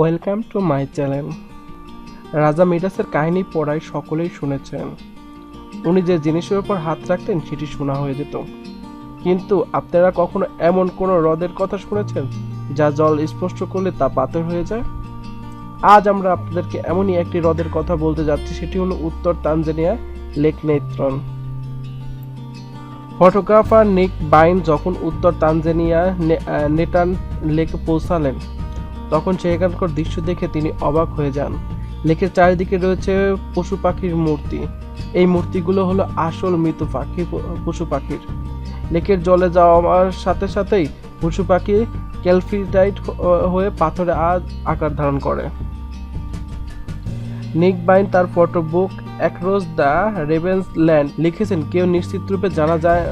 Welcome to my channel. রাজা মিডাসের কাহিনী পড়ায় সকলেই শুনেছেন। উনি যে জিনিসের উপর হাত রাখতেন, সেটি শোনা হয়ে যেত। কিন্তু আপনারা কখনো এমন কোনো হ্রদের কথা শুনেছেন, যা জল স্পষ্ট করলে তা পাথর হয়ে যায়? আজ আমরা আপনাদেরকে এমনই একটি হ্রদের কথা বলতে যাচ্ছি, সেটি হলো উত্তর তানজানিয়া লেক নেত্রন ফটোগ্রাফার নিক বাইন যখন উত্তর তানজানিয়া নেটান লেকে পৌঁছালেন তখন সেখানকার দৃশ্য দেখে তিনি অবাক হয়ে যান। লেকের চারিদিকে রয়েছে পশু পাখির মূর্তি। এই মূর্তিগুলো হলো আসল মৃত পাখি পশু পাখির। লেকের জলে যাওয়ার সাথে সাথেই পশু পাখি ক্যালফিটাইট হয়ে পাথরে আকার ধারণ করে। নিক বাইন তার photo book across the ravens land লিখেছেন। কেউ নিশ্চিত রূপে জানা যায়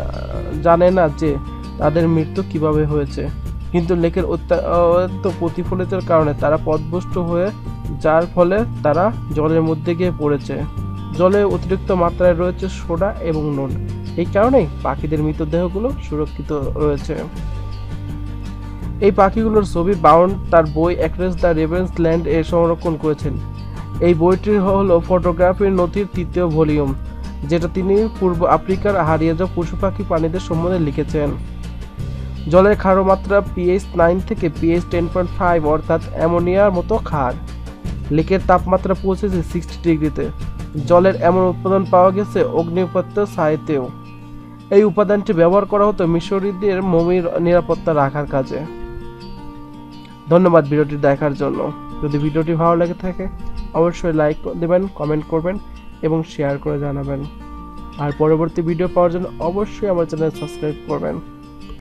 জানে না যে তাদের মৃত্যু কীভাবে হয়েছে। কিন্তু লেকের অত্যন্ত প্রতিফলিতের কারণে তারা পথভ্রষ্ট হয়ে যার ফলে তারা জলের মধ্যে গিয়ে পড়েছে। জলে অতিরিক্ত মাত্রায় রয়েছে সোডা এবং নুন। এই কারণেই পাখিদের মৃতদেহগুলো সুরক্ষিত রয়েছে। এই পাখিগুলোর ছবি বাউন্ড তার বই অ্যাক্রেস দ্য রেভেন্স ল্যান্ড এ সংরক্ষণ করেছেন। এই বইটি হলো ফটোগ্রাফির নথির তৃতীয় ভলিউম, যেটা তিনি পূর্ব আফ্রিকার হারিয়ে যাওয়া পশু পাখি প্রাণীদের সম্বন্ধে লিখেছেন। জলের ক্ষার মাত্রা পিএইচ নাইন থেকে পিএইচ টেন পয়েন্ট ফাইভ অর্থাৎ অ্যামোনিয়ার মতো ক্ষার। লেকের তাপমাত্রা পৌঁছেছে সিক্সটি ডিগ্রিতে। জলের এমন উৎপাদন পাওয়া গেছে অগ্নিপত্য সাইতেও এই উপাদানটি ব্যবহার করা হতো মিশরীদের মমির নিরাপত্তা রাখার কাজে। ধন্যবাদ ভিডিওটি দেখার জন্য। যদি ভিডিওটি ভালো লেগে থাকে, অবশ্যই লাইক দেবেন, কমেন্ট করবেন এবং শেয়ার করে জানাবেন। আর পরবর্তী ভিডিও পাওয়ার জন্য অবশ্যই আমার চ্যানেল সাবস্ক্রাইব করবেন।